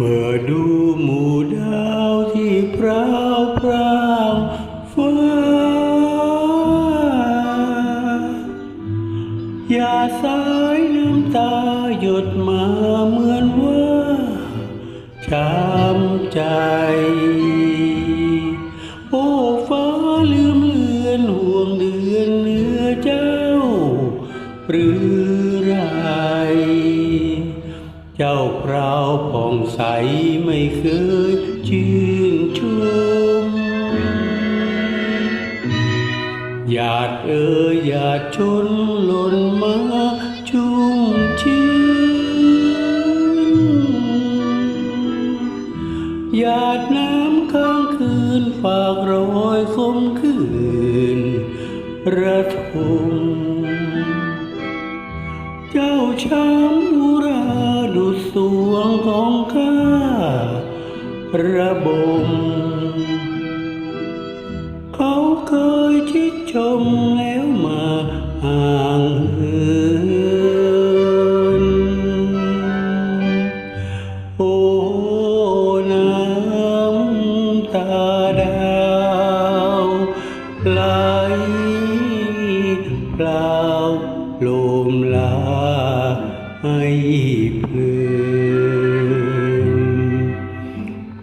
เมื่อดูหมู่ดาวที่พราวพรางฟ้า อย่าสายน้ำตาหยดมาเหมือนว่าช้ำใจ โอ้ฟ้าลืมเลือนห่วงเดือนเนื้อเจ้า หรือ เจ้าพราวผ่องใสไม่เคยชื่นชมหยาดเอ่ยหยาดชนหล่นมาชุ่มชื่นหยาดน้ำค้างคืนฝากรอยคมคืนระทมเจ้าช้า สวงของข้าระบม เขาเคยชิดชมแล้วมาห่างเหินโอ้น้ำตาดาวไหลเปล่าลมลา ให้เพลิน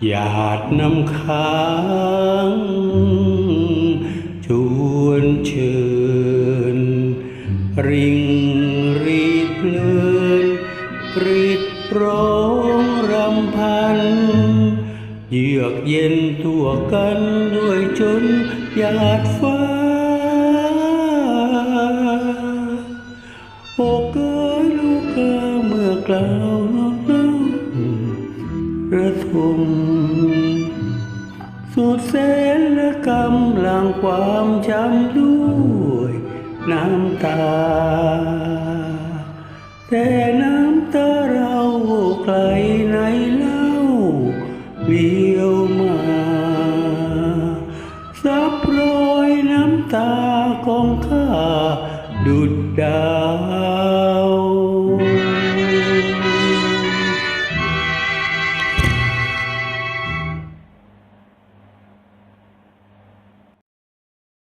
หยาดน้ำค้างชวนเชิญ ริงรีดเพลินรีดร้องรำพัน เยือกเย็นทั่วกันด้วยจนหยาดฟ้าาวนกเล่าระทมสุดแสนและกำลังความจำด้วยน้ำตา แต่น้ำตาเราไกลไหนเล่าเลี้ยวมาซับรอยน้ำตาของข้าดุดดา